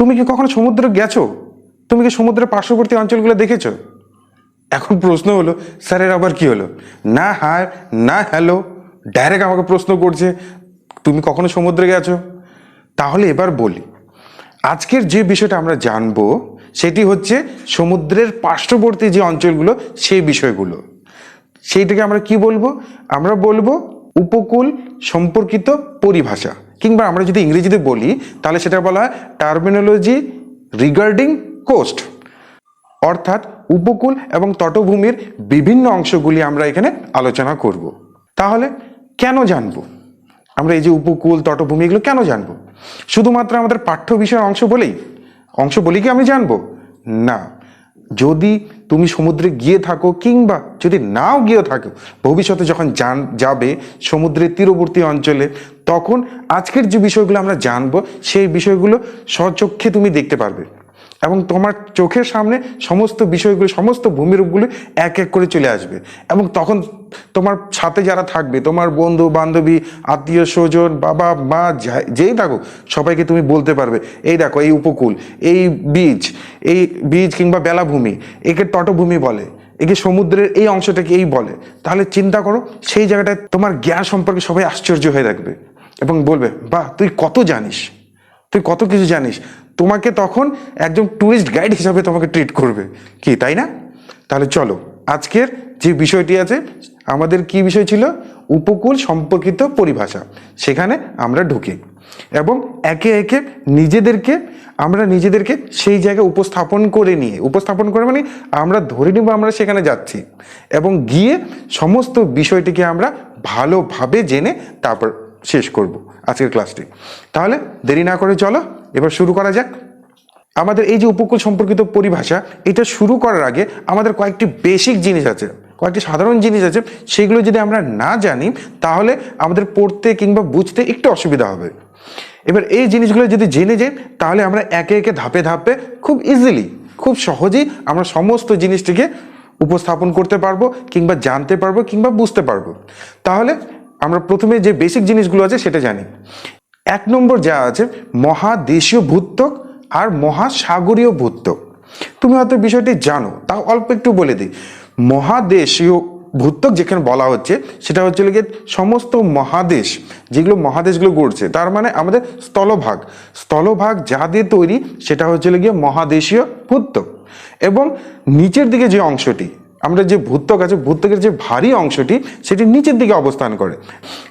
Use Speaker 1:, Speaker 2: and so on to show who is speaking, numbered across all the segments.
Speaker 1: তুমি কি কখনো সমুদ্রে গেছো? তুমি কি সমুদ্রের পার্শ্ববর্তী অঞ্চলগুলো দেখেছ? এখন প্রশ্ন হলো, স্যারের আবার কি হলো? না হায়, না হ্যালো, ডাইরেক্ট আমাকে প্রশ্ন করছে, তুমি কখনো সমুদ্রে গেছো? তাহলে এবার বলি, আজকের যে বিষয়টা আমরা জানব, সেটি হচ্ছে সমুদ্রের পার্শ্ববর্তী যে অঞ্চলগুলো, সেই বিষয়গুলো। সেইটাকে আমরা কি বলব? আমরা বলব উপকূল সম্পর্কিত পরিভাষা। কিংবা আমরা যদি ইংরেজিতে বলি, তাহলে সেটা বলা হয় টার্মিনোলজি রিগার্ডিং কোস্ট অর্থাৎ উপকূল এবং তটভূমির বিভিন্ন অংশগুলি আমরা এখানে আলোচনা করব। তাহলে কেন জানব? আমরা এই যে উপকূল, তটভূমি, এগুলো কেন জানব? শুধুমাত্র আমাদের পাঠ্য বিষয়ের অংশ বলেই? অংশ বলেই কি আমি জানব? না। যদি তুমি সমুদ্রে গিয়ে থাকো কিংবা যদি নাও গিয়ে থাকো, ভবিষ্যতে যখন জান, যাবে সমুদ্রের তীরবর্তী অঞ্চলে, তখন আজকের যে বিষয়গুলো আমরা জানব, সেই বিষয়গুলো স্বচক্ষে তুমি দেখতে পারবে। এবং তোমার চোখের সামনে সমস্ত বিষয়গুলো, সমস্ত ভূমিরূপগুলো এক এক করে চলে আসবে। এবং তখন তোমার সাথে যারা থাকবে, তোমার বন্ধু, বান্ধবী, আত্মীয়, স্বজন, বাবা, মা, যেই থাকো সবাইকে তুমি বলতে পারবে, এই দেখো, এই উপকূল, এই বীজ এই বীজ কিংবা বেলাভূমি, একে তটভূমি বলে, একে সমুদ্রের এই অংশটাকে এই বলে। তাহলে চিন্তা করো, সেই জায়গাটায় তোমার জ্ঞান সম্পর্কে সবাই আশ্চর্য হয়ে থাকবে এবং বলবে, বাহ, তুই কত জানিস, তুই কত কিছু জানিস তোমাকে তখন একজন ট্যুরিস্ট গাইড হিসাবে তোমাকে ট্রিট করবে। কি, তাই না? তাহলে চলো, আজকের যে বিষয়টি আছে, আমাদের কি বিষয় ছিল? উপকূল সম্পর্কিত পরিভাষা। সেখানে আমরা ঢুকি। এবং একে একে নিজেদেরকে, আমরা নিজেদেরকে সেই জায়গায় উপস্থাপন করে নিয়ে, উপস্থাপন করে মানে আমরা ধরে নিব আমরা সেখানে যাচ্ছি। এবং গিয়ে সমস্ত বিষয়টিকে আমরা ভালোভাবে জেনে তারপর শেষ করব আজকের ক্লাসটি তাহলে দেরি না করে চলো এবার শুরু করা যাক। আমাদের এই যে উপকূল সম্পর্কিত পরিভাষা, এটা শুরু করার আগে আমাদের কয়েকটি বেসিক জিনিস আছে, কয়েকটি সাধারণ জিনিস আছে, সেগুলো যদি আমরা না জানি, তাহলে আমাদের পড়তে কিংবা বুঝতে একটু অসুবিধা হবে। এবার এই জিনিসগুলো যদি জেনে যাই, তাহলে আমরা একে একে ধাপে ধাপে খুব ইজিলি খুব সহজেই আমরা সমস্ত জিনিসটিকে উপস্থাপন করতে পারব, কিংবা জানতে পারব, কিংবা বুঝতে পারব। তাহলে আমরা প্রথমে যে বেসিক জিনিসগুলো আছে, সেটা জানি। এক নম্বর যা আছে, মহাদেশীয় ভূত্বক আর মহাসাগরীয় ভূত্বক। তুমি হয়তো বিষয়টি জানো, তাও অল্প একটু বলে দিই। মহাদেশীয় ভূত্বক যেখানে বলা হচ্ছে, সেটা হচ্ছে গিয়ে সমস্ত মহাদেশ, যেগুলো মহাদেশগুলো গড়ছে, তার মানে আমাদের স্থলভাগ। স্থলভাগ যা দিয়ে তৈরি, সেটা হচ্ছে গিয়ে মহাদেশীয় ভূত্বক। এবং নিচের দিকে যে অংশটি আমরা যে ভূত্বক আছে, ভূত্বকের যে ভারী অংশটি, সেটি নিচের দিকে অবস্থান করে।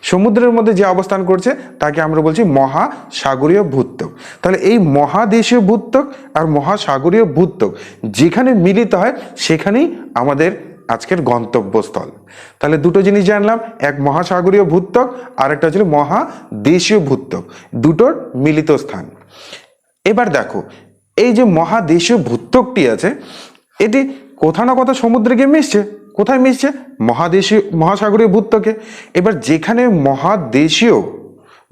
Speaker 1: সমুদ্রের মধ্যে যে অবস্থান করছে, তাকে আমরা বলছি মহাসাগরীয় ভূত্বক। তাহলে এই মহাদেশীয় ভূত্বক আর মহাসাগরীয় ভূত্বক যেখানে মিলিত হয়, সেখানেই আমাদের আজকের গন্তব্যস্থল। তাহলে দুটো জিনিস জানলাম, এক মহাসাগরীয় ভূত্বক আর একটা হচ্ছে মহাদেশীয় ভূত্বক। দুটোর মিলিত স্থান। এবার দেখো, এই যে মহাদেশীয় ভূত্বকটি আছে, এটি কোথাও না কোথাও সমুদ্রে গিয়ে মিশছে? কোথায় মিশছে? মহাদেশীয় মহাসাগরীয় ভূত্বকে। এবার যেখানে মহাদেশীয়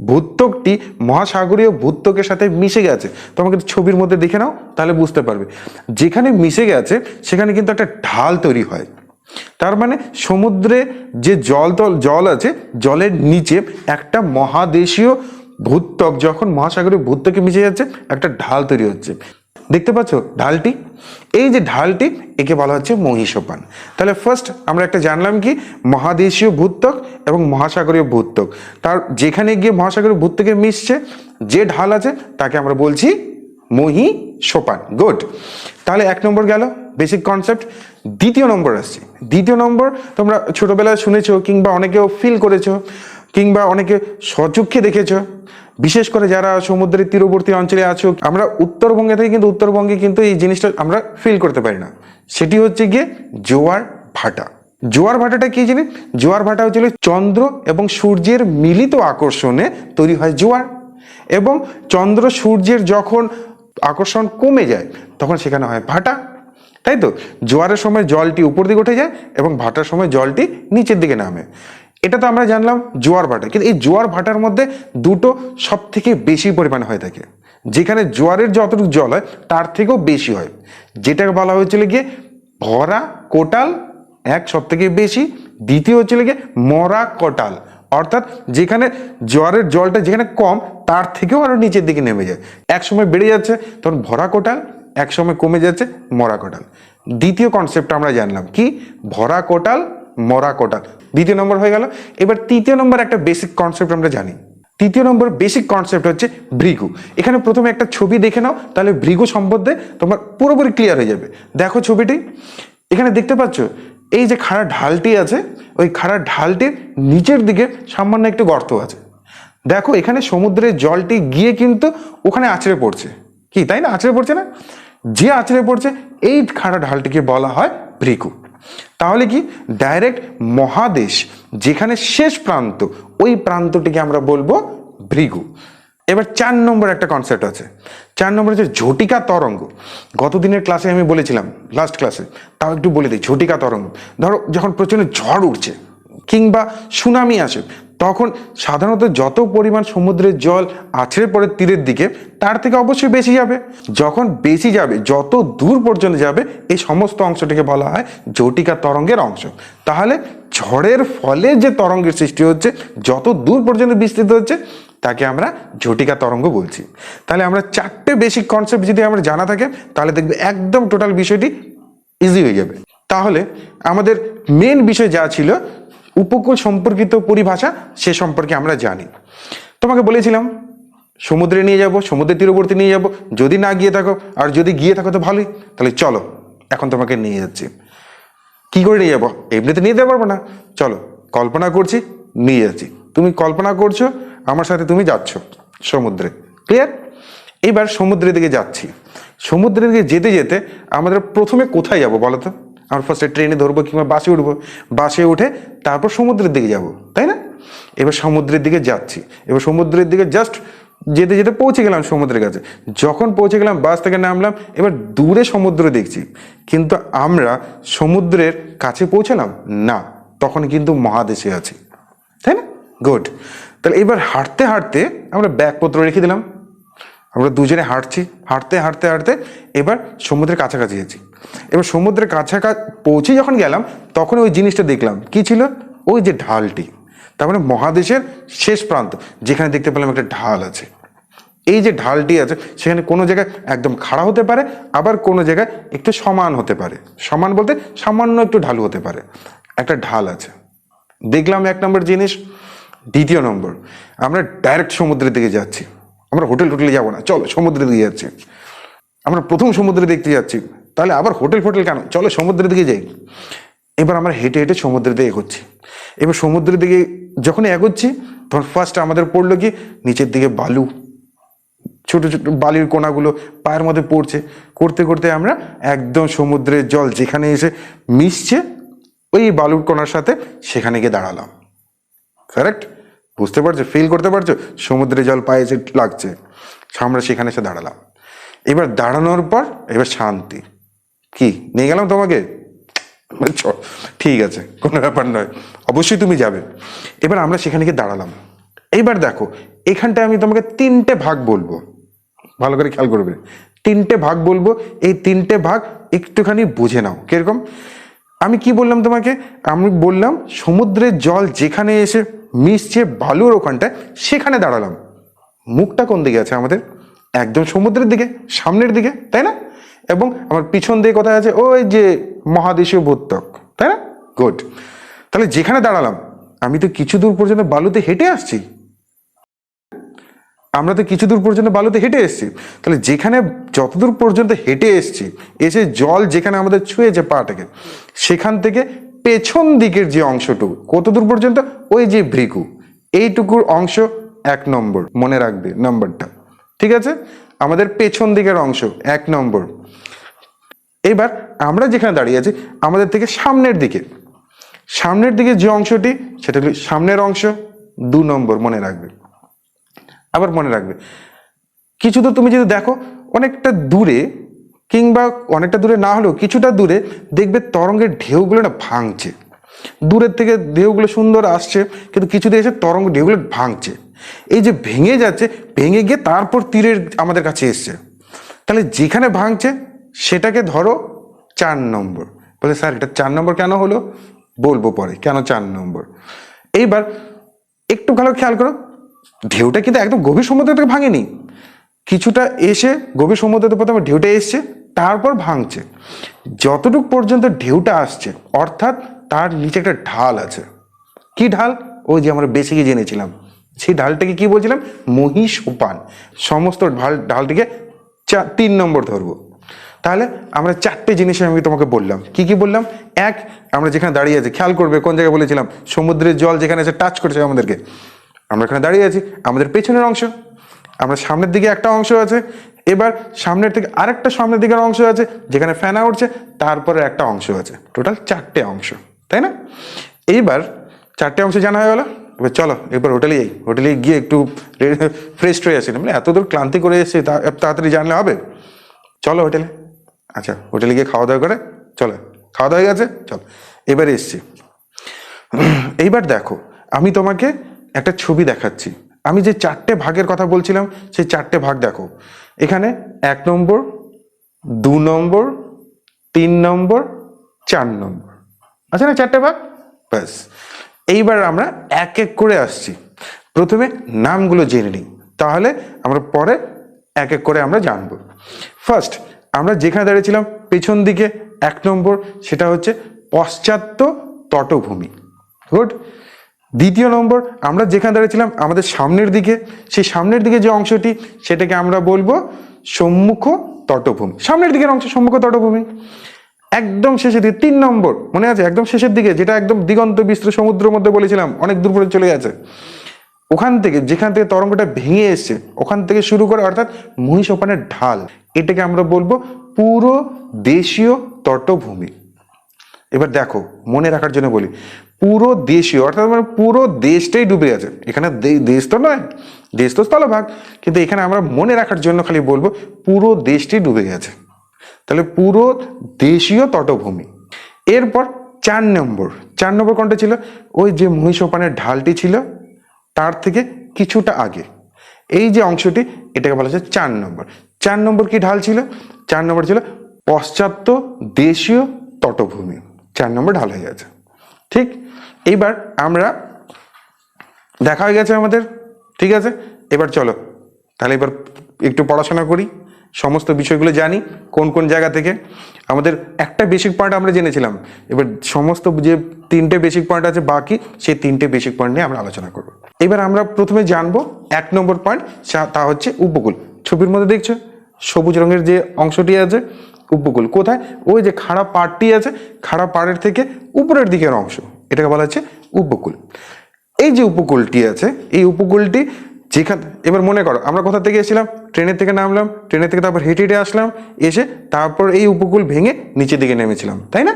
Speaker 1: ভূত্বকটি মহাসাগরীয় ভূত্বকের সাথে মিশে গেছে, তোমাকে ছবির মধ্যে দেখে নাও, তাহলে বুঝতে পারবে। যেখানে মিশে গেছে, সেখানে কিন্তু একটা ঢাল তৈরি হয়। তার মানে সমুদ্রে যে জল তল, জল আছে, জলের নিচে একটা মহাদেশীয় ভূত্বক, যখন মহাসাগরীয় ভূত্বকে মিশে যাচ্ছে, একটা ঢাল তৈরি হচ্ছে। দেখতে পাচ্ছ? ঢালটি? এই যে ঢালটি, একে বলা হচ্ছে মহিষোপান। তাহলে ফার্স্ট আমরা একটা জানলাম কি? মহাদেশীয় ভূত্বক এবং মহাসাগরীয় ভূত্বক। তার যেখানে গিয়ে মহাসাগরীয় ভূত্বকে মিশছে, যে ঢাল আছে, তাকে আমরা বলছি মহি সোপান গুড তাহলে এক নম্বর গেল বেসিক কনসেপ্ট দ্বিতীয় নম্বর আসছে। দ্বিতীয় নম্বর, তোমরা ছোটোবেলায় শুনেছো কিংবা অনেকেও ফিল করেছ, কিংবা অনেকে সচক্ষে দেখেছ। বিশেষ করে যারা সমুদ্রের তীরবর্তী অঞ্চলে আছো, আমরা উত্তরবঙ্গে থেকে, কিন্তু উত্তরবঙ্গে কিন্তু এই জিনিসটা আমরা ফিল করতে পারি না। সেটি হচ্ছে গিয়ে জোয়ার ভাটা। জোয়ার ভাটাটা কি জিনিস জোয়ার ভাটা হচ্ছিল চন্দ্র এবং সূর্যের মিলিত আকর্ষণে তৈরি হয় জোয়ার। এবং চন্দ্র সূর্যের যখন আকর্ষণ কমে যায়, তখন সেখানে হয় ভাটা। তাই তো? জোয়ারের সময় জলটি উপর দিকে উঠে যায় এবং ভাটার সময় জলটি নিচের দিকে নামে। এটা তো আমরা জানলাম জোয়ার ভাটা। কিন্তু এই জোয়ার ভাটার মধ্যে দুটো সব থেকে বেশি পরিমাণে হয়ে থাকে। যেখানে জোয়ারের যতটুকু জল হয়, তার থেকেও বেশি হয়। যেটাকে বলা হয়েছিল গিয়ে ভরা কোটাল এক সব থেকে বেশি, দ্বিতীয় হচ্ছিল গিয়ে মরা কোটাল। অর্থাৎ যেখানে জোয়ারের জলটা যেখানে কম, তার থেকেও আরও নিচের দিকে নেমে যায়। এক সময় বেড়ে যাচ্ছে, তখন ভরা কোটাল, এক সময় কমে যাচ্ছে মরা কোটাল। দ্বিতীয় কনসেপ্ট আমরা জানলাম কি? ভরা কোটাল মরা কোটাল দ্বিতীয় নম্বর হয়ে গেল। এবার তৃতীয় নম্বর একটা বেসিক কনসেপ্ট আমরা জানি। তৃতীয় নম্বর বেসিক কনসেপ্ট হচ্ছে ভৃগু। এখানে প্রথমে একটা ছবি দেখে নাও, তাহলে ভৃগু সম্বন্ধে তোমার পুরোপুরি ক্লিয়ার হয়ে যাবে। দেখো ছবিটি। এখানে দেখতে পাচ্ছ, এই যে খাড়া ঢালটি আছে, ওই খাড়া ঢালটির নিচের দিকে সামান্য একটু গর্ত আছে। দেখো, এখানে সমুদ্রের জলটি গিয়ে কিন্তু ওখানে আছড়ে পড়ছে। কি, তাই না? আছড়ে পড়ছে না? যে আছড়ে পড়ছে, এই খাড়া ঢালটিকে বলা হয় ভৃগু। তাহলে কি? ডাইরেক্ট মহাদেশ, যেখানে শেষ প্রান্ত, ওই প্রান্তটিকে আমরা বলব ভৃগু। এবার চার নম্বর একটা কনসেপ্ট আছে। চার নম্বর হচ্ছে ঝটিকা তরঙ্গ। গতদিনের ক্লাসে আমি বলেছিলাম লাস্ট ক্লাসে তাও একটু বলে দিই, ঝটিকা তরঙ্গ। ধরো, যখন প্রচণ্ড ঝড় উঠছে, কিংবা সুনামি আসে তখন সাধারণত যত পরিমাণ সমুদ্রের জল আছড়ে পড়ে তীরের দিকে, তার থেকে অবশ্যই বেশি যাবে। যখন বেশি যাবে, যত দূর পর্যন্ত যাবে এই সমস্ত অংশটিকে বলা হয় জটিকা তরঙ্গের অংশ। তাহলে ঝড়ের ফলে যে তরঙ্গের সৃষ্টি হচ্ছে, যত দূর পর্যন্ত বিস্তৃত হচ্ছে, তাকে আমরা ঝটিকা তরঙ্গ বলছি। তাহলে আমরা চারটে বেসিক কনসেপ্ট যদি আমরা জানা থাকে, তাহলে দেখবে একদম টোটাল বিষয়টি ইজি হয়ে যাবে। তাহলে আমাদের মেন বিষয় যা ছিল উপকূল সম্পর্কিত পরিভাষা সে সম্পর্কে আমরা জানি। তোমাকে বলেছিলাম, সমুদ্রে নিয়ে যাব, সমুদ্রের তীরবর্তী নিয়ে যাব, যদি না গিয়ে থাকো, আর যদি গিয়ে থাকো তো ভালোই, তাহলে চলো, এখন তোমাকে নিয়ে যাচ্ছি। কি করে নিয়ে যাব? এমনিতে নিয়ে যেতে পারব না। চলো, কল্পনা করছি, নিয়ে যাচ্ছি। তুমি কল্পনা করছ, আমার সাথে তুমি যাচ্ছ সমুদ্রে ক্লিয়ার এবার সমুদ্রের দিকে যাচ্ছি। সমুদ্রের দিকে যেতে যেতে আমাদের প্রথমে কোথায় যাব বলো তো? আমরা ফার্স্টে ট্রেনে ধরবো কিংবা বাসে উঠবো। বাসে উঠে তারপর সমুদ্রের দিকে যাব, তাই না? এবার সমুদ্রের দিকে যাচ্ছি। এবার সমুদ্রের দিকে জাস্ট যেতে যেতে পৌঁছে গেলাম সমুদ্রের কাছে। যখন পৌঁছে গেলাম বাস থেকে নামলাম, এবার দূরে সমুদ্র দেখছি। কিন্তু আমরা সমুদ্রের কাছে পৌঁছালাম? না, তখন কিন্তু মহাদেশে আছি। তাই না? গুড তাহলে এবার হাঁটতে হাঁটতে আমরা ব্যাগপত্র রেখে দিলাম। আমরা দুজনে হাঁটছি, হাঁটতে হাঁটতে হাঁটতে এবার সমুদ্রের কাছাকাছি গেছি এবার সমুদ্রের কাছাকাছি পৌঁছে যখন গেলাম, তখন ওই জিনিসটা দেখলাম। কি ছিল? ওই যে ঢালটি। তার মানে মহাদেশের শেষ প্রান্ত, যেখানে দেখতে পেলাম একটা ঢাল আছে। এই যে ঢালটি আছে, সেখানে কোনো জায়গায় একদম খাড়া হতে পারে, আবার কোনো জায়গায় একটু সমান হতে পারে। সমান বলতে সামান্য একটু ঢালু হতে পারে। একটা ঢাল আছে। দেখলাম এক নম্বর জিনিস, দ্বিতীয় নম্বর, আমরা ডাইরেক্ট সমুদ্রের দিকে যাচ্ছি। আমরা হোটেল টোটেলে যাব না। চলো, সমুদ্রের দিকে যাচ্ছি। আমরা প্রথম সমুদ্রে দেখতে যাচ্ছি। তাহলে আবার হোটেল ফোটেল কেন? চলো সমুদ্রের দিকে যাই। এবার আমরা হেঁটে হেঁটে সমুদ্রের দিকে এগোচ্ছি। এবার সমুদ্রের দিকে যখন এগোচ্ছি, তখন ফার্স্ট আমাদের পড়ল কি? নিচের দিকে বালু। ছোট ছোট বালির কোনাগুলো পায়ের মধ্যে পড়ছে। করতে করতে আমরা একদম সমুদ্রের জল যেখানে এসে মিশছে, ওই বালুর কোনার সাথে সেখানে গিয়ে দাঁড়ালাম। কারেক্ট বুঝতে পারছ? ফিল করতে পারছ? সমুদ্রে জল পায়ে এসে লাগছে। আমরা সেখানে এসে দাঁড়ালাম। এবার দাঁড়ানোর পর এবার শান্তি। কি? নিয়ে গেলাম তোমাকে? ঠিক আছে, কোনো ব্যাপার নয়। অবশ্যই তুমি যাবে। এবার আমরা সেখানে গিয়ে দাঁড়ালাম। এইবার দেখো, এখানটায় আমি তোমাকে তিনটে ভাগ বলব। ভালো করে খেয়াল করবে। তিনটে ভাগ বলব। এই তিনটে ভাগ একটুখানি বুঝে নাও। কীরকম? আমি কি বললাম তোমাকে? আমি বললাম সমুদ্রের জল যেখানে এসে মিশছে বালুর ওখানটায়, সেখানে দাঁড়ালাম। মুখটা কোন দিকে আছে আমাদের? একদম সমুদ্রের দিকে, সামনের দিকে, তাই না? এবং আমার পিছন দিয়ে কোথায় আছে? ওই যে মহাদেশীয় ভূত্বক তাই না? গুড তাহলে যেখানে দাঁড়ালাম, আমি তো কিছু দূর পর্যন্ত বালুতে হেঁটে আসছি। আমরা তো কিছু দূর পর্যন্ত বালুতে হেঁটে এসেছি। তাহলে যেখানে যতদূর পর্যন্ত হেঁটে এসেছি, এসে জল যেখানে আমাদের ছুঁয়েছে পাটাকে সেখান থেকে পেছন দিকের যে অংশটুকু, কত দূর পর্যন্ত? ওই যে ভৃগু। এইটুকুর অংশ এক নম্বর, মনে রাখবে নম্বরটা। ঠিক আছে? আমাদের পেছন দিকের অংশ এক নম্বর। এবার আমরা যেখানে দাঁড়িয়ে আছি, আমাদের থেকে সামনের দিকে। সামনের দিকে যে অংশটি, সেটা সামনের অংশ, দু নম্বর, মনে রাখবে। আবার মনে রাখবে। কিছু তো তুমি যদি দেখো, অনেকটা দূরে কিংবা অনেকটা দূরে না হলেও কিছুটা দূরে দেখবে তরঙ্গের ঢেউগুলো না ভাঙছে। দূরের থেকে ঢেউগুলো সুন্দর আসছে, কিন্তু কিছুতে এসে তরঙ্গ ঢেউগুলো ভাঙছে। এই যে ভেঙে যাচ্ছে, ভেঙে গিয়ে তারপর তীরের আমাদের কাছে এসছে। তাহলে যেখানে ভাঙছে, সেটাকে ধরো চার নম্বর। বলে, স্যার, এটা চার নম্বর কেন হলো? বলব পরে, কেন চার নম্বর? এইবার একটু ভালো খেয়াল করো ঢেউটা কিন্তু একদম গভীর সমুদ্র থেকে ভাঙেনি। কিছুটা এসে গভীর সমুদ্রতে প্রথমে ঢেউটা এসছে, তারপর ভাঙছে। যতটুক পর্যন্ত ঢেউটা আসছে, অর্থাৎ তার নিচে একটা ঢাল আছে। কি ঢাল? ওই যে আমরা বেসিকে জেনেছিলাম। সেই ঢালটাকে কি বলছিলাম? মহিষ উপান। সমস্ত ঢাল, ঢালটিকে চা, তিন নম্বর ধরবো। তাহলে আমরা চারটে জিনিস আমি তোমাকে বললাম। কি কি বললাম? এক, আমরা যেখানে দাঁড়িয়ে আছি, খেয়াল করবে, কোন জায়গায় বলেছিলাম? সমুদ্রের জল যেখানে আছে টাচ করছে আমাদেরকে। আমরা এখানে দাঁড়িয়ে আছি, আমাদের পেছনের অংশ, আমরা সামনের দিকে একটা অংশ আছে, এবার সামনের থেকে আরেকটা সামনের দিকের অংশ আছে, যেখানে ফ্যানা উঠছে, তারপরে একটা অংশ আছে, টোটাল চারটে অংশ, তাই না? এইবার চারটে অংশ জানা হয়ে গেল, এবার চলো, এবার হোটেলে যাই, হোটেলে গিয়ে একটু ফ্রেশ হয়ে আসি মানে এত দূর ক্লান্তি করে এত তাড়াতাড়ি জানলে হবে? চলো হোটেলে আচ্ছা হোটেলে গিয়ে খাওয়া দাওয়া করে, চলো, খাওয়া দাওয়া হয়ে গেছে, চলো, এবার এসছি। এইবার দেখো, আমি তোমাকে একটা ছবি দেখাচ্ছি। আমি যে চারটে ভাগের কথা বলছিলাম, সেই চারটে ভাগ দেখো। এখানে এক নম্বর, দু নম্বর, তিন নম্বর, চার নম্বর। আছে না চারটে ভাগ? ব্যাস। এইবার আমরা এক এক করে আসছি। প্রথমে নামগুলো জেনে নিই। তাহলে আমরা পরে এক এক করে আমরা জানব। ফার্স্ট আমরা যেখানে দাঁড়িয়েছিলাম, পেছন দিকে এক নম্বর, সেটা হচ্ছে পশ্চাত্য তটভূমি। গুড দ্বিতীয় নম্বর, আমরা যেখানে দাঁড়িয়েছিলাম আমাদের সামনের দিকে, সেই সামনের দিকে যে অংশটি, সেটাকে আমরা বলব সম্মুখ তটভূমি। সামনের দিকের অংশ, সম্মুখ তটভূমি। একদম শেষের দিকে, তিন নম্বর, মনে আছে? একদম শেষের দিকে, যেটা একদম দিগন্ত বিস্তৃত সমুদ্রের মধ্যে বলেছিলাম, অনেক দূর পর্যন্ত চলে গেছে। ওখান থেকে, যেখান থেকে তরঙ্গটা ভেঙে এসছে, ওখান থেকে শুরু করে, অর্থাৎ মহিষোপানের ঢাল, এটাকে আমরা বলব পুরো দেশীয় তটভূমি। এবার দেখো, মনে রাখার জন্য বলি পুরো দেশীয়, অর্থাৎ মানে পুরো দেশটাই ডুবে আছে। এখানে দেশ তো নয়, দেশ তো স্থলভাগ। কিন্তু এখানে আমরা মনে রাখার জন্য খালি বলব, পুরো দেশটি ডুবে গেছে। তাহলে পুরো দেশীয় তটভূমি। এরপর চার নম্বর চার নম্বর কোনটা ছিল? ওই যে মহিষোপানের ঢালটি ছিল, তার থেকে কিছুটা আগে। এই যে অংশটি, এটাকে বলা হচ্ছে চার নম্বর। চার নম্বর কি ঢাল ছিল? চার নম্বর ছিল পশ্চাত্য দেশীয় তটভূমি। চার নম্বর ঢাল হয়ে গেছে। ঠিক? এইবার আমরা, দেখা হয়ে গেছে আমাদের, ঠিক আছে? এবার চলো, তাহলে এবার একটু পড়াশোনা করি, সমস্ত বিষয়গুলো জানি, কোন কোন জায়গা থেকে। আমাদের একটা বেসিক পয়েন্ট আমরা জেনেছিলাম, এবার সমস্ত যে তিনটে বেসিক পয়েন্ট আছে বাকি, সেই তিনটে বেসিক পয়েন্ট নিয়ে আমরা আলোচনা করব। এবার আমরা প্রথমে জানব এক নম্বর পয়েন্ট তা হচ্ছে উপকূল। ছবির মধ্যে দেখছ? সবুজ রঙের যে অংশটি আছে উপকূল কোথায়? ওই যে খাড়া পাড়টি আছে, খাড়া পাড়ের থেকে উপরের দিকের অংশ। এটাকে বলা হচ্ছে উপকূল। এই যে উপকূলটি আছে, এই উপকূলটি যেখান এবার মনে করো, আমরা কোথা থেকে এসেছিলাম? ট্রেনের থেকে নামলাম, ট্রেনের থেকে তারপর হেঁটে হেঁটে আসলাম, এসে তারপর এই উপকূল ভেঙে নিচের দিকে নেমেছিলাম, তাই না?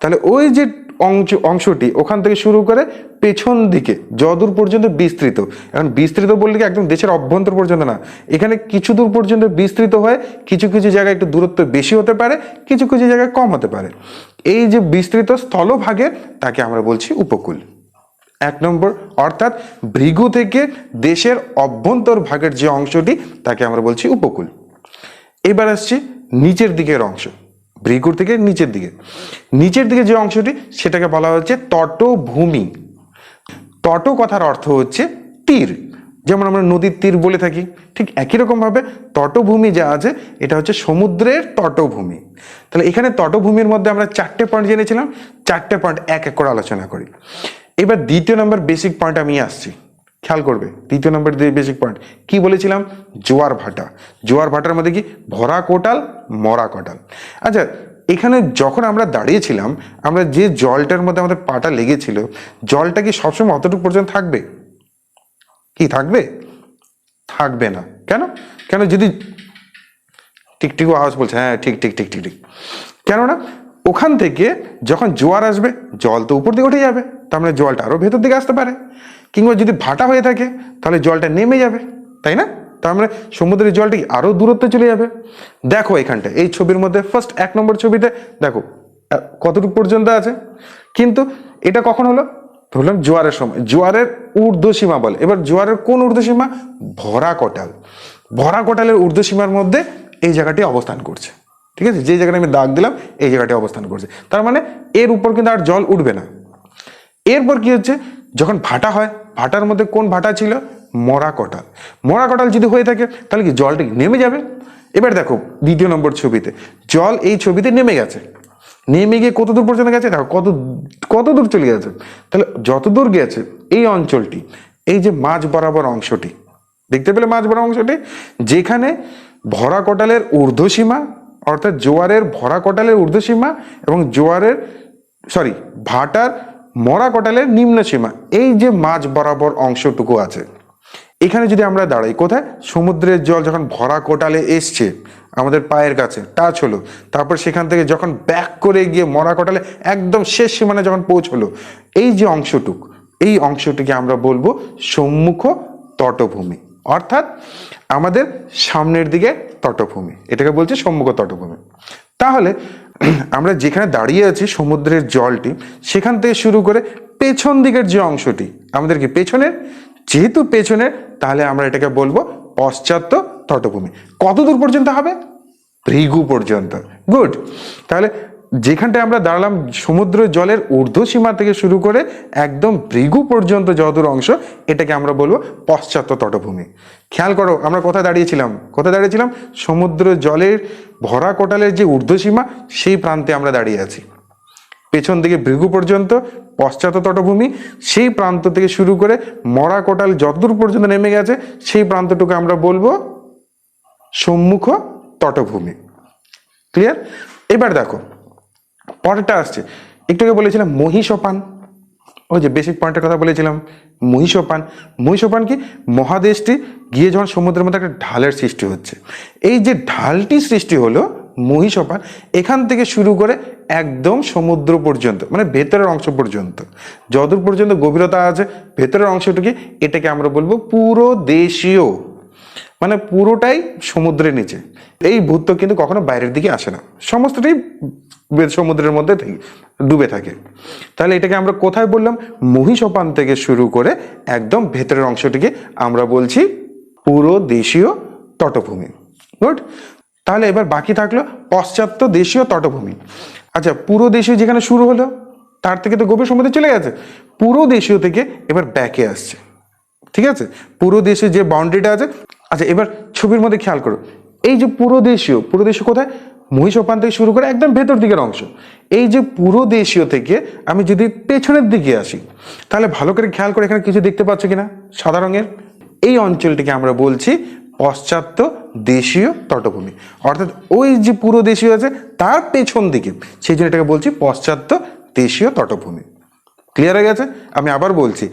Speaker 1: তাহলে ওই যে অংশ, অংশটি ওখান থেকে শুরু করে পেছন দিকে, যদূর পর্যন্ত বিস্তৃত। এখন বিস্তৃত বললে কি একদম দেশের অভ্যন্তর পর্যন্ত না। এখানে কিছু দূর পর্যন্ত বিস্তৃত হয়ে, কিছু কিছু জায়গায় একটু দূরত্ব বেশি হতে পারে, কিছু কিছু জায়গায় কম হতে পারে। এই যে বিস্তৃত স্থলভাগে তাকে আমরা বলছি উপকূল। এক নম্বর, অর্থাৎ ভৃগু থেকে দেশের অভ্যন্তর ভাগের যে অংশটি, তাকে আমরা বলছি উপকূল। এবার আসছি নিচের দিকের অংশ। ভৃগুর থেকে নিচের দিকে। নিচের দিকে যে অংশটি, সেটাকে বলা হচ্ছে তটভূমি। তট কথার অর্থ হচ্ছে তীর। যেমন আমরা নদীর তীর বলে থাকি, ঠিক একই রকমভাবে তটভূমি যা আছে, এটা হচ্ছে সমুদ্রের তটভূমি। তাহলে এখানে তটভূমির মধ্যে আমরা চারটে পয়েন্ট জেনেছিলাম, চারটে পয়েন্ট এক এক করে আলোচনা করি। এবার দ্বিতীয় নম্বর বেসিক পয়েন্ট আমি আসছি। খেয়াল করবে। দ্বিতীয় নম্বর বেসিক পয়েন্ট কি বলেছিলাম? জোয়ার ভাটা। জোয়ার ভাটার মধ্যে কি? ভরা কোটাল, মরা কোটাল। আচ্ছা এখানে যখন আমরা দাঁড়িয়েছিলাম, আমরা যে জলটার মধ্যে আমাদের পাটা লেগেছিল, জলটা কি সবসময় অতটুকু পর্যন্ত থাকবে? কি থাকবে? থাকবে না। কেন? কেন যদি টিকটিকু আওয়াজ বলছে হ্যাঁ ঠিক ঠিক ঠিক ঠিক ঠিক। কেননা, ওখান থেকে যখন জোয়ার আসবে, জল তো উপর দিকে উঠে যাবে। তার মানে জলটা আরও ভেতর দিকে আসতে পারে। কিংবা যদি ভাটা হয়ে থাকে, তাহলে জলটা নেমে যাবে, তাই না? তার মানে সমুদ্রের জলটি আরও দূরত্বে চলে যাবে। দেখো এখানটা এই ছবির মধ্যে ফার্স্ট এক নম্বর ছবিতে, দেখো কতটুকু পর্যন্ত আছে? কিন্তু এটা কখন হলো? ধরলাম জোয়ারের সময়, জোয়ারের ঊর্ধ্বসীমা বলে। এবার জোয়ারের কোন ঊর্ধ্বসীমা? ভরা কটাল। ভরা কটালের ঊর্ধ্বসীমার মধ্যে এই জায়গাটি অবস্থান করছে। ঠিক আছে? যে জায়গাটা আমি দাগ দিলাম, এই জায়গাটি অবস্থান করছে। তার মানে এর উপর কিন্তু আর জল উঠবে না। এরপর কি হচ্ছে? যখন ভাটা হয়, ভাটার মধ্যে কোন ভাটা ছিল? মরা কটাল। মরা কটাল যদি হয়ে থাকে, তাহলে কি জলটা নেমে যাবে? এবার দেখো, দ্বিতীয় নম্বর ছবিতে। জল এই ছবিতে নেমে গেছে। নেমে গিয়ে কত দূর পর্যন্ত গেছে? দেখো, কত কত দূর চলে গেছে? তাহলে যত দূর গেছে, এই অঞ্চলটি, এই যে মাঝ বরাবর অংশটি, দেখতে পেলে মাঝ বরাবর অংশটি? যেখানে ভরা কটালের ঊর্ধ্বসীমা, অর্থাৎ জোয়ারের ভরা কটালের ঊর্ধ্বসীমা এবং জোয়ারের সরি ভাটার মরা কটালের নিম্ন সীমা, এই যে মাঝ বরাবর অংশটুকু আছে। এখানে যদি আমরা দাঁড়াই, কোথায়? সমুদ্রের জল যখন ভরা কোটালে এসছে, আমাদের পায়ের কাছে, টাচ হলো। তারপর সেখান থেকে যখন ব্যাক করে গিয়ে মরা কোটালে একদম শেষ সীমানে যখন পৌঁছলো, এই যে অংশটুক, এই অংশটিকে আমরা বলব সম্মুখ তটভূমি। অর্থাৎ আমাদের সামনের দিকে তটভূমি, এটাকে বলছে সম্মুখ তটভূমি। তাহলে আমরা যেখানে দাঁড়িয়ে আছি সমুদ্রের জলটি, সেখান থেকে শুরু করে পেছন দিকের যে অংশটি, আমাদের কি পেছনের? যেহেতু পেছনের, তাহলে আমরা এটাকে বলব পশ্চাত্য তটভূমি। কত দূর পর্যন্ত হবে? ভৃগু পর্যন্ত। গুড। তাহলে যেখানটায় আমরা দাঁড়ালাম সমুদ্র জলের ঊর্ধ্ব সীমা থেকে শুরু করে একদম ভৃগু পর্যন্ত যতদূর অংশ, এটাকে আমরা বলব পশ্চাত্য তটভূমি। খেয়াল করো, আমরা কোথায় দাঁড়িয়েছিলাম? কোথায় দাঁড়িয়েছিলাম? সমুদ্র জলের ভরা কোটালের যে ঊর্ধ্ব সীমা সেই প্রান্তে আমরা দাঁড়িয়ে আছি। পেছন দিকে ভৃগু পর্যন্ত পশ্চাৎ তটভূমি, সেই প্রান্ত থেকে শুরু করে মরা কোটাল যতদূর পর্যন্ত নেমে গেছে, সেই প্রান্তটুকু আমরা বলব সম্মুখ তটভূমি। ক্লিয়ার? এবার দেখো পরেরটা আসছে। একটু আগে বলেছিলাম মহিষপান। ওই যে বেসিক পয়েন্টের কথা বলেছিলাম, মহিষপান। মহিষপান কি? মহাদেশটি গিয়ে যখন সমুদ্রের মধ্যে একটা ঢালের সৃষ্টি হচ্ছে। এই যে ঢালটি সৃষ্টি হলো মহিষপান, এখান থেকে শুরু করে একদম সমুদ্র পর্যন্ত মানে ভেতরের অংশ পর্যন্ত। যতদূর পর্যন্ত গভীরতা আছে, ভেতরের অংশটুকি এটাকে আমরা বলব পুরো দেশীয়। মানে পুরোটাই সমুদ্রের নিচে। এই ভূত্ব কিন্তু কখনো বাইরের দিকে আসে না। সমস্তটাই সমুদ্রের মধ্যে ডুবে থাকে। তাহলে এটাকে আমরা কোথায় বললাম? মহিষপান থেকে শুরু করে একদম ভেতরের অংশটিকে আমরা বলছি পুরো দেশীয় তটভূমি। গুড? তাহলে এবার বাকি থাকল পশ্চাত্য দেশীয় তটভূমি। আচ্ছা পুরো দেশীয় যেখানে শুরু হলো, তার থেকে তো গভীর সমুদ্রে চলে গেছে। পুরো দেশীয় থেকে এবার ব্যাকে আসছে। ঠিক আছে? পুরো দেশে যে বাউন্ডারিটা আছে আচ্ছা এবার ছবির মধ্যে খেয়াল করো। এই যে পুরো দেশীয় পুরো দেশীয় কোথায়? মহিষ মহিষোপান থেকে শুরু করে একদম ভেতর দিকের অংশ। এই যে পুরো দেশীয় থেকে আমি যদি পেছনের দিকে আসি, তাহলে ভালো করে খেয়াল করে এখানে কিছু দেখতে পাচ্ছ কিনা? সাদা রঙের। এই অঞ্চলটিকে আমরা বলছি পশ্চাত্য দেশীয় তটভূমি। অর্থাৎ ওই যে পুরো দেশীয় আছে, তার পেছন দিকে, সেই জন্য এটাকে বলছি পশ্চাত্য দেশীয় তটভূমি। ক্লিয়ার হয়ে গেছে? আমি আবার বলছি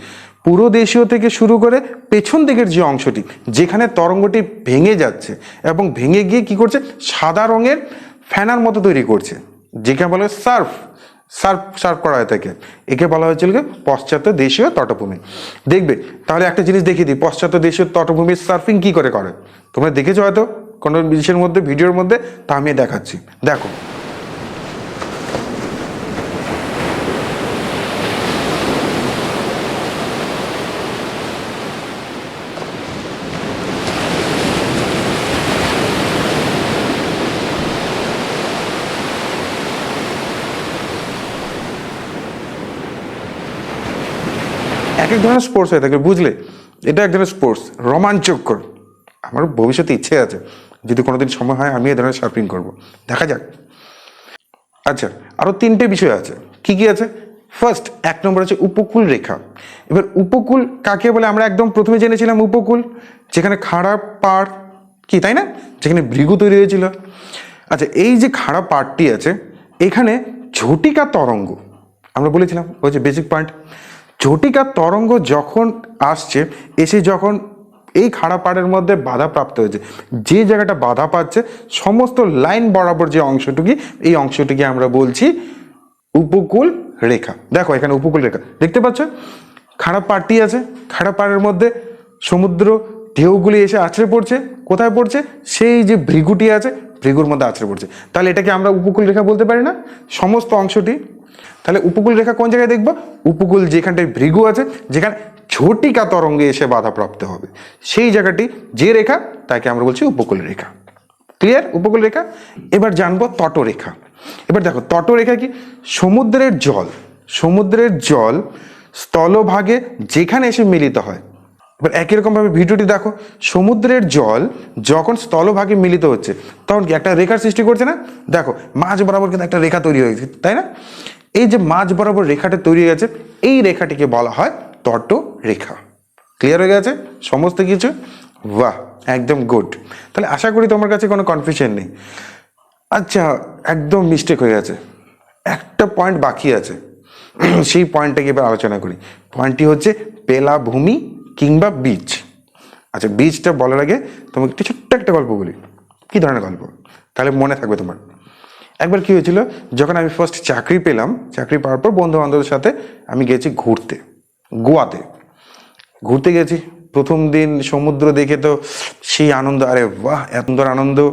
Speaker 1: পুরো দেশীয় থেকে শুরু করে পেছন দিকের যে অংশটি, যেখানে তরঙ্গটি ভেঙে যাচ্ছে এবং ভেঙে গিয়ে কি করছে? সাদা রঙের ফ্যানার মতো তৈরি করছে, যেকে বলা হয় সার্ফ সার্ফ সার্ফ করা হয় থাকে একে বলা হয়েছিল পশ্চাত্য দেশীয় তটভূমি। দেখবে, তাহলে একটা জিনিস দেখিয়ে দিই, পশ্চাত্য দেশীয় তটভূমির সার্ফিং কি করে করে? তোমরা দেখেছ হয়তো কোনো জিনিসের মধ্যে, ভিডিওর মধ্যে, তা আমি দেখাচ্ছি। দেখো এক এক ধরনের স্পোর্টস হয়ে থাকে, বুঝলে? এটা এক ধরনের স্পোর্টস রোমাঞ্চকর আমার ভবিষ্যতে ইচ্ছে আছে, যদি কোনোদিন সময় হয়, আমি এ ধরনের সার্ফিং করব। দেখা যাক। আচ্ছা আরও তিনটে বিষয় আছে। কি কি আছে? ফার্স্ট এক নম্বর আছে উপকূল রেখা। এবার উপকূল কাকে বলে? আমরা একদম প্রথমে জেনেছিলাম উপকূল, যেখানে খাড়া পাড়, কি, তাই না? যেখানে ভৃগু তৈরি হয়েছিল। আচ্ছা এই যে খাড়া পাড়টি আছে, এখানে ঝটিকা তরঙ্গ, আমরা বলেছিলাম, ওই যে বেসিক পয়েন্ট ঝটিকা তরঙ্গ যখন আসছে, এসে যখন এই খাড়া পাড়ের মধ্যে বাধা প্রাপ্ত হয়েছে, যে জায়গাটা বাধা পাচ্ছে, সমস্ত লাইন বরাবর যে অংশটুকি, এই অংশটিকে আমরা বলছি উপকূল রেখা। দেখো এখানে উপকূল রেখা। দেখতে পাচ্ছ? খাড়া পাড়টি আছে, খাড়া পাড়ের মধ্যে সমুদ্র ঢেউগুলি এসে আছড়ে পড়ছে। কোথায় পড়ছে? সেই যে ভৃগুটি আছে, ভৃগুর মধ্যে আছড়ে পড়ছে। তাহলে এটাকে আমরা উপকূল রেখা বলতে পারি না? সমস্ত অংশটি তাহলে উপকূল রেখা কোন জায়গায় দেখব? উপকূল যেখানটায় ভৃগু আছে, যেখানে ঝটিকা তরঙ্গে এসে বাধাপ্রাপ্ত হবে। সেই জায়গাটি যে রেখা, তাকে আমরা বলছি উপকূল রেখা। ক্লিয়ার উপকূল রেখা? এবার জানব তটরেখা। এবার দেখো, তটরেখা কি? সমুদ্রের জল। সমুদ্রের জল স্থলভাগে যেখানে এসে মিলিত হয়। এবার একই রকমভাবে ভিডিওটি দেখো। সমুদ্রের জল যখন স্থলভাগে মিলিত হচ্ছে, তখন কি একটা রেখার সৃষ্টি করছে না? দেখো, মাঝ বরাবর কিন্তু একটা রেখা তৈরি হয়েছে তাই না? এই যে মাঝ বরাবর রেখাটা তৈরি হয়ে গেছে, এই রেখাটিকে বলা হয় তট রেখা ক্লিয়ার হয়ে গেছে? সমস্ত কিছু? বাহ, একদম গুড তাহলে আশা করি তোমার কাছে কোনো কনফিউশন নেই। আচ্ছা একদম মিস্টেক হয়ে গেছে। একটা পয়েন্ট বাকি আছে। সেই পয়েন্টটাকে এবার আলোচনা করি। পয়েন্টটি হচ্ছে বেলাভূমি কিংবা বীজ আচ্ছা বীজটা বলার আগে তোমাকে একটু ছোট্ট একটা গল্প বলি। কী ধরনের গল্প? তাহলে মনে থাকবে তোমার। একবার কি হয়েছিল? যখন আমি ফার্স্ট চাকরি পেলাম, চাকরি পাওয়ার পর বন্ধু বান্ধবের সাথে আমি গেছি ঘুরতে, গোয়াতে। ঘুরতে গেছি। প্রথম দিন সমুদ্র দেখে তো সেই আনন্দ, আরে বাহ, এত আনন্দ।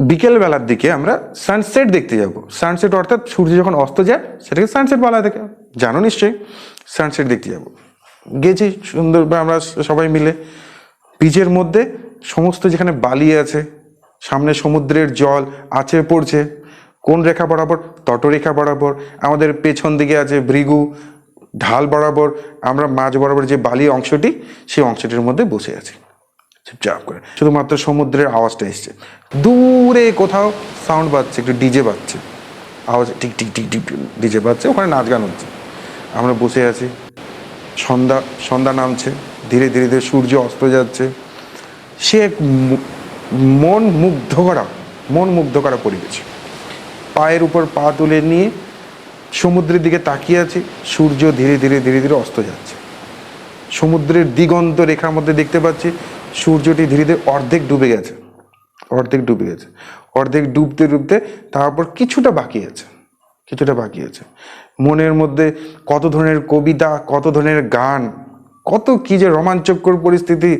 Speaker 1: বিকেল বেলার দিকে আমরা সানসেট দেখতে যাব। সানসেট অর্থাৎ সূর্য যখন অস্ত যায়, সেটাকে সানসেট বলা থাকে জানো নিশ্চয়ই? সানসেট দেখতে যাব। গেছি সুন্দর, আমরা সবাই মিলে। বীচের মধ্যে সমস্ত যেখানে বালি আছে সামনে সমুদ্রের জল আছে পড়ছে। কোন রেখা বরাবর? তটরেখা বরাবর। আমাদের পেছন দিকে আছে ভৃগু, ঢাল বরাবর। আমরা মাঝ বরাবর যে বালি অংশটি, সেই অংশটির মধ্যে বসে আছি। চুপচাপ করে। শুধুমাত্র সমুদ্রের আওয়াজটা এসছে। দূরে কোথাও সাউন্ড বাজছে, একটু ডিজে বাজছে। আওয়াজ টিক টিক টিক টিক ডিজে বাজছে, ওখানে নাচ গান হচ্ছে। আমরা বসে আছি। সন্ধ্যা সন্ধ্যা নামছে। ধীরে ধীরে ধীরে সূর্য অস্ত যাচ্ছে। সে এক মন মুগ্ধ করা, মন মুগ্ধ করা পরিবেশ। পায়ের উপর পা তুলে নিয়ে সমুদ্রের দিকে তাকিয়ে আছি, সূর্য ধীরে ধীরে ধীরে ধীরে অস্ত যাচ্ছে। সমুদ্রের দিগন্ত রেখার মধ্যে দেখতে পাচ্ছি, সূর্যটি ধীরে ধীরে অর্ধেক ডুবে গেছে, অর্ধেক ডুবে গেছে। অর্ধেক ডুবতে ডুবতে তারপর কিছুটা বাকি আছে, কিছুটা বাকি আছে। মনের মধ্যে কত ধরনের কবিতা, কত ধরনের গান, কত কি যে রোমাঞ্চকর পরিস্থিতি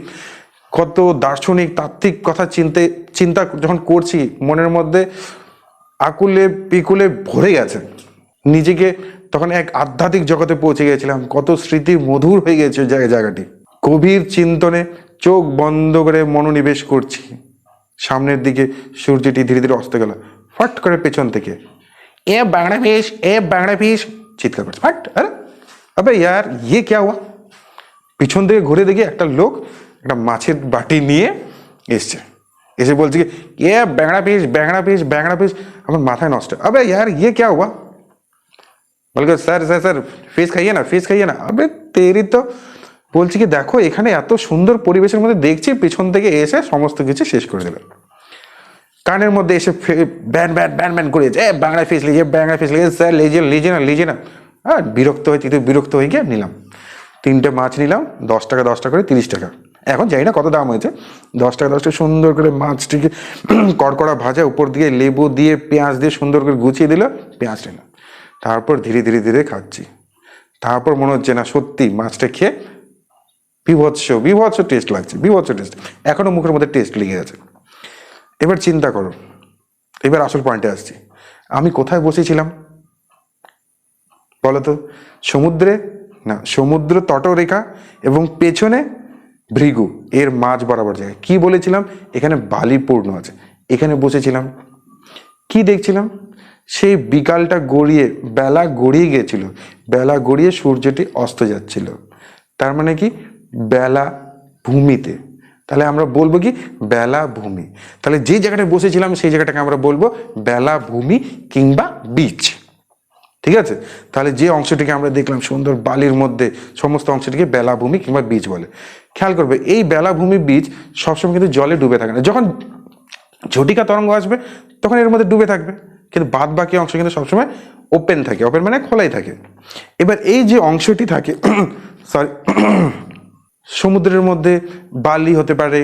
Speaker 1: কত দার্শনিক, তাত্ত্বিক কথা চিনতে, চিন্তা যখন করছি, মনের মধ্যে আকুলে পিকুলে ভরে গেছে। নিজেকে তখন এক আধ্যাত্মিক জগতে পৌঁছে গেছিলাম। কত স্মৃতি মধুর হয়ে গেছে জায়গাটি। গভীর চিন্তনে চোখ বন্ধ করে মনোনিবেশ করছি। সামনের দিকে সূর্যটি ধীরে ধীরে অস্ত গেল। ফট করে পেছন থেকে। এ বাংলা ফিস এ বাংলা ফিস চিৎকার করছে। ফট, আরে, আবে ইয়ার ইয়ে কে হুয়া? পিছন থেকে ঘুরে দেখি একটা লোক একটা মাছের বাটি নিয়ে এসছে এসে বলছে কি এ ব্যাংড়া পিস ব্যাংড়া পিস ব্যাংড়া পিস আমার মাথায় নষ্ট আবে यार ये क्या हुआ বলকে স্যার স্যার স্যার ফিস খাইয়ে না ফিস খাইয়ে না আবে তেরি তো বলছি কি দেখো এখানে এত সুন্দর পরিবেশের মধ্যে দেখছি পিছন থেকে এসে সমস্ত কিছু শেষ করে দিল কানের মধ্যে এসে ফে- ব্যান ব্যান ব্যান ব্যান করে এ বাংলা ফিস লিজিয়ে বাংলা ফিস লিজিয়ে স্যার লিজিয়ে লিজে না লিজে না হ্যাঁ বিরক্ত হয়ে তো বিরক্ত হয়ে গিয়ে নিলাম তিনটে মাছ নিলাম দশ টাকা দশ টাকা করে তিরিশ টাকা এখন জানি না কত দাম হয়েছে। দশ টাকা দশ সুন্দর করে মাছটিকে কড়কড়া ভাজা, উপর দিয়ে লেবু দিয়ে পেঁয়াজ দিয়ে সুন্দর করে গুছিয়ে দিল পেঁয়াজ নিলাম তারপর ধীরে ধীরে ধীরে খাচ্ছি। তারপর মনে হচ্ছে না সত্যি মাছটা খেয়ে বিভৎস বিভৎস টেস্ট লাগছে, বিভৎস টেস্ট এখনও মুখের মধ্যে টেস্ট লেগে আছে এবার চিন্তা করো, এবার আসল পয়েন্টে আসছি। আমি কোথায় বসেছিলাম? বলতো সমুদ্রে? না, সমুদ্র, তটরেখা এবং পেছনে ভৃগু, এর মাঝ বরাবর জায়গায়। কি বলেছিলাম? এখানে বালি পূর্ণ আছে। এখানে বসেছিলাম। কি দেখছিলাম? সেই বিকালটা গড়িয়ে, বেলা গড়িয়ে গিয়েছিল। বেলা গড়িয়ে সূর্যটি অস্ত যাচ্ছিল। তার মানে কি? বেলা ভূমিতে। তাহলে আমরা বলব কি? বেলা ভূমি। তাহলে যে জায়গাটায় বসেছিলাম, সেই জায়গাটাকে আমরা বলব বেলা ভূমি কিংবা বিচ। ঠিক আছে? তাহলে যে অংশটিকে আমরা দেখলাম সুন্দর বালির মধ্যে সমস্ত অংশটিকে বেলাভূমি কিংবা বীজ বলে। খেয়াল করবে, এই বেলাভূমি বীজ সবসময় কিন্তু জলে ডুবে থাকে না। যখন ঝটিকা তরঙ্গ আসবে, তখন এর মধ্যে ডুবে থাকবে। কিন্তু বাদ বাকি অংশ কিন্তু সবসময় ওপেন থাকে ওপেন মানে খোলাই থাকে। এবার এই যে অংশটি থাকে সরি সমুদ্রের মধ্যে বালি হতে পারে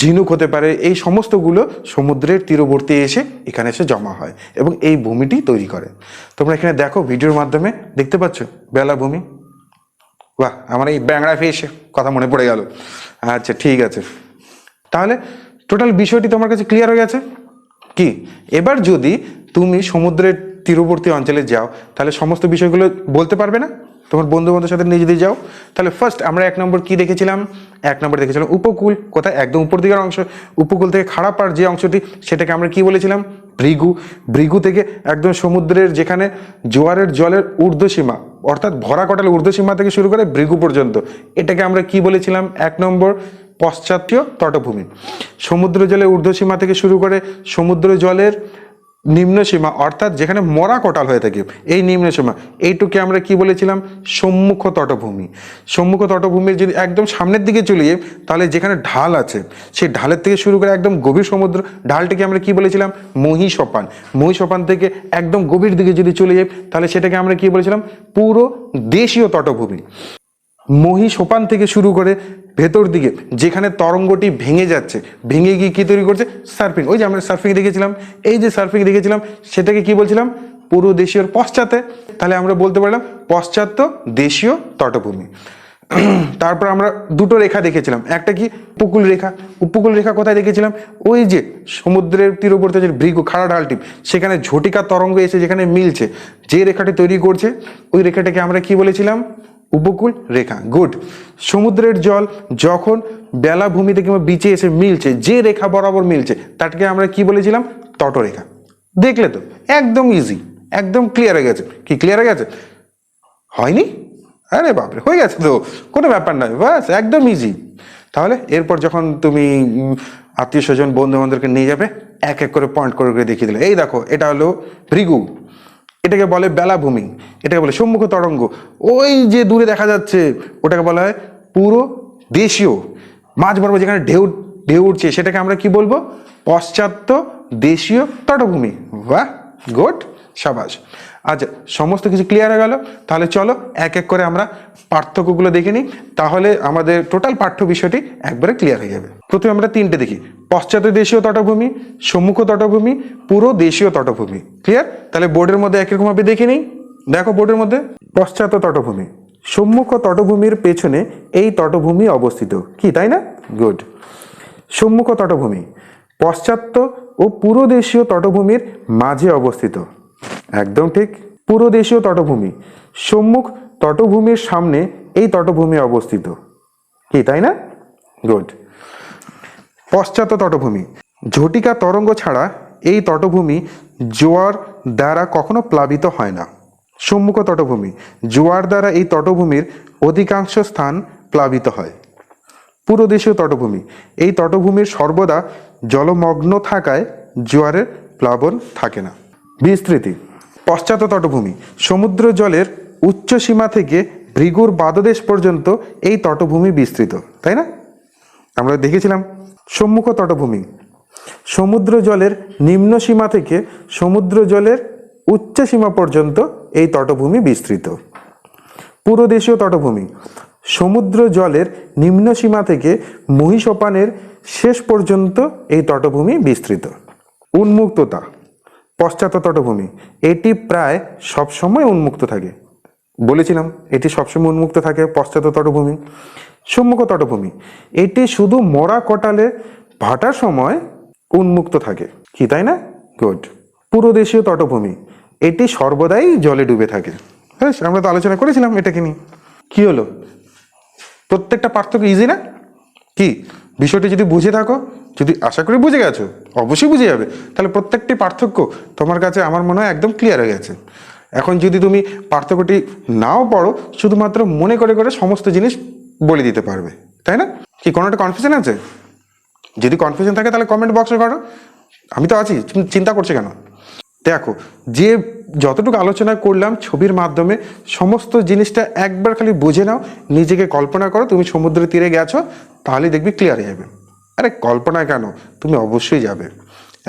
Speaker 1: ঝিনুক হতে পারে, এই সমস্তগুলো সমুদ্রের তীরবর্তী এসে এখানে এসে জমা হয় এবং এই ভূমিটি তৈরি করে। তোমরা এখানে দেখো ভিডিওর মাধ্যমে, দেখতে পাচ্ছ? বেলাভূমি বাহ, আমার এই ব্যাংড়া ফিস কথা মনে পড়ে গেল। আচ্ছা ঠিক আছে। তাহলে টোটাল বিষয়টি তোমার কাছে ক্লিয়ার হয়ে গেছে? কি? এবার যদি তুমি সমুদ্রের তীরবর্তী অঞ্চলে যাও, তাহলে সমস্ত বিষয়গুলো বলতে পারবে না? তোমার বন্ধু বান্ধবের সাথে নিয়ে যদি যাও, তাহলে ফার্স্ট আমরা এক নম্বর কি দেখেছিলাম? এক নম্বর দেখেছিলাম উপকূল, কোথায়? একদম উপর দিকের অংশ। উপকূল থেকে খারাপ আর যে অংশটি, সেটাকে আমরা কি বলেছিলাম? ভৃগু। ভৃগু থেকে একদম সমুদ্রের যেখানে জোয়ারের জলের ঊর্ধ্বসীমা, অর্থাৎ ভরা কটাল ঊর্ধ্বসীমা থেকে শুরু করে ভৃগু পর্যন্ত, এটাকে আমরা কি বলেছিলাম? এক নম্বর পশ্চাতীয় তটভূমি। সমুদ্র জলের ঊর্ধ্বসীমা থেকে শুরু করে সমুদ্র জলের নিম্ন সীমা, অর্থাৎ যেখানে মরা কটাল হয়ে থাকে, এই নিম্ন সীমা। এইটুকে আমরা কি বলেছিলাম? সম্মুখ তটভূমি। সম্মুখ তটভূমির যদি একদম সামনের দিকে চলে যাই, তাহলে যেখানে ঢাল আছে, সেই ঢালের থেকে শুরু করে একদম গভীর সমুদ্র, ঢালটিকে আমরা কি বলেছিলাম? মহিষপান। মহিষপান থেকে একদম গভীর দিকে যদি চলে যাই, তাহলে সেটাকে আমরা কি বলেছিলাম? পুরো দেশীয় তটভূমি। মহি সোপান থেকে শুরু করে ভেতর দিকে, যেখানে তরঙ্গটি ভেঙে যাচ্ছে। ভেঙে গিয়ে কি তৈরি করছে? সার্ফিং। ওই যে আমরা সার্ফিং দেখেছিলাম। এই যে সার্ফিং দেখেছিলাম, সেটাকে কি বলছিলাম? পুরো দেশীয় পশ্চাতে। তাহলে আমরা বলতে পারলাম পশ্চাত্য দেশীয় তটভূমি। তারপর আমরা দুটো রেখা দেখেছিলাম। একটা কি? উপকূল রেখা। উপকূল রেখা কোথায় দেখেছিলাম? ওই যে সমুদ্রের তীরবর্তী যে খাড়া ঢালটি। সেখানে ঝটিকা তরঙ্গ এসে যেখানে মিলছে। যে রেখাটি তৈরি করছে, ওই রেখাটাকে আমরা কি বলেছিলাম? উপকূল রেখা, গুড। সমুদ্রের জল যখন বেলাভূমিতে কিংবা বিচে এসে মিলছে, যে রেখা বরাবর মিলছে তাকে আমরা কি বলেছিলাম? তটরেখা। দেখলে তো, একদম ইজি একদম ক্লিয়ার হয়ে গেছে। কি ক্লিয়ার হয়ে গেছে? হয়নি? আরে বাপরে, হয়ে গেছে তো, কোনো ব্যাপার নয় বাস একদম ইজি তাহলে এরপর যখন তুমি আত্মীয় স্বজন বন্ধু বান্ধবকে নিয়ে যাবে, এক এক করে পয়েন্ট করে করে দেখিয়ে দিলে। এই দেখো, এটা হলো ভৃগু। এটাকে বলে বেলাভূমি, এটাকে বলে সম্মুখ তরঙ্গ। ওই যে দূরে দেখা যাচ্ছে, ওটাকে বলা হয় পুরো দেশীয় মাঝ বরাবর যেখানে ঢেউ ঢেউ উঠছে। সেটাকে আমরা কি বলব? পশ্চাত্য দেশীয় তটভূমি। বাহ গুড সাবাস। আচ্ছা সমস্ত কিছু ক্লিয়ার হয়ে গেল। তাহলে চলো এক এক করে আমরা পার্থক্যগুলো দেখে নিই। তাহলে আমাদের টোটাল পাঠ্য বিষয়টি একবারে ক্লিয়ার হয়ে যাবে। প্রথমে আমরা তিনটে দেখি। পশ্চাৎ দেশীয় তটভূমি, সম্মুখ তটভূমি পুরো দেশীয় তটভূমি। ক্লিয়ার তাহলে বোর্ডের মধ্যে একরকমভাবে দেখে নিই। দেখো বোর্ডের মধ্যে। পশ্চাৎ তটভূমি। সম্মুখ তটভূমির পেছনে এই তটভূমি অবস্থিত। কি, তাই না? গুড সম্মুখ তটভূমি। পশ্চাত্য ও পুরো দেশীয় তটভূমির মাঝে অবস্থিত। একদম ঠিক। পুরো দেশীয় তটভূমি। সম্মুখ তটভূমির সামনে এই তটভূমি অবস্থিত। কি, তাই না? গুড পশ্চাৎ তটভূমি। ঝটিকা তরঙ্গ ছাড়া এই তটভূমি জোয়ার দ্বারা কখনো প্লাবিত হয় না। সম্মুখ তটভূমি। জোয়ার দ্বারা এই তটভূমির অধিকাংশ স্থান প্লাবিত হয়। পুরো দেশীয় তটভূমি। এই তটভূমির সর্বদা জলমগ্ন থাকায় জোয়ারের প্লাবন থাকে না। বিস্তৃতি। পশ্চাৎ তটভূমি। সমুদ্র জলের উচ্চ সীমা থেকে ভৃগুর বাদদেশ পর্যন্ত এই তটভূমি বিস্তৃত, তাই না? আমরা দেখেছিলাম সম্মুখ তটভূমি। সমুদ্র জলের নিম্ন সীমা থেকে সমুদ্র জলের উচ্চ সীমা পর্যন্ত এই তটভূমি বিস্তৃত। পুরো দেশীয় তটভূমি। সমুদ্র জলের নিম্ন সীমা থেকে মহিষোপানের শেষ পর্যন্ত এই তটভূমি বিস্তৃত। উন্মুক্ততা। পশ্চাৎ তটভূমি, এটি প্রায় সবসময় উন্মুক্ত থাকে। বলেছিলাম, এটি সবসময় উন্মুক্ত থাকে, পশ্চাৎ তটভূমি, সম্মুখ তটভূমি। এটি শুধু মরা কটালে ভাটার সময় উন্মুক্ত থাকে। কি, তাই না? গুড পুরো দেশীয় তটভূমি, এটি সর্বদাই জলে ডুবে থাকে। হ্যাঁ আমরা তো আলোচনা করেছিলাম এটাকে নিয়ে। কি হলো? প্রত্যেকটা পার্থক্য ইজি না? কি? বিষয়টি যদি বুঝে থাকো, যদি আশা করি বুঝে গেছো, অবশ্যই বুঝে যাবে। তাহলে প্রত্যেকটি পার্থক্য তোমার কাছে আমার মনে হয় একদম ক্লিয়ার হয়ে গেছে। এখন যদি তুমি পার্থক্যটি নাও পড়ো, শুধুমাত্র মনে করে করে সমস্ত জিনিস বলে দিতে পারবে। তাই না? কি, কোনো একটা কনফিউশন আছে? যদি কনফিউশন থাকে তাহলে কমেন্ট বক্সে করো আমি তো আছি চিন্তা করছ কেন? দেখো, যে যতটুকু আলোচনা করলাম ছবির মাধ্যমে, সমস্ত জিনিসটা একবার খালি বুঝে নাও, নিজেকে কল্পনা করো, তুমি সমুদ্রের তীরে গেছো তাহলেই দেখবি ক্লিয়ার হয়ে যাবে। আরে কল্পনা কেন? তুমি অবশ্যই যাবে।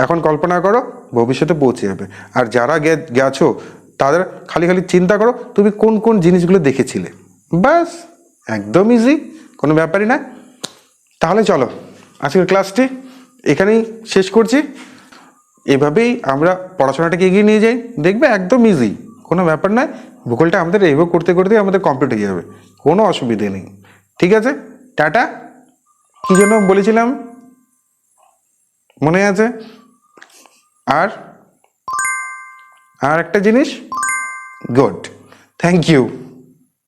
Speaker 1: এখন কল্পনা করো, ভবিষ্যতে পৌঁছে যাবে। আর যারা গেছো, তাদের খালি খালি চিন্তা করো, তুমি কোন কোন জিনিসগুলো দেখেছিলে। ব্যাস, একদম ইজি কোনো ব্যাপারই না। তাহলে চলো, আজকের ক্লাসটি এখানেই শেষ করছি। এভাবেই আমরা পড়াশোনাটাকে এগিয়ে নিয়ে যাই। দেখবে একদম ইজি কোনো ব্যাপার নয়। ভূগোলটা আমাদের এইভাবে করতে করতে আমাদের কমপ্লিট হয়ে যাবে। কোনো অসুবিধে নেই। ঠিক আছে? টাটা। কি জন্য বলেছিলাম? মনে আছে? আর? আর একটা জিনিস? গুড। Thank you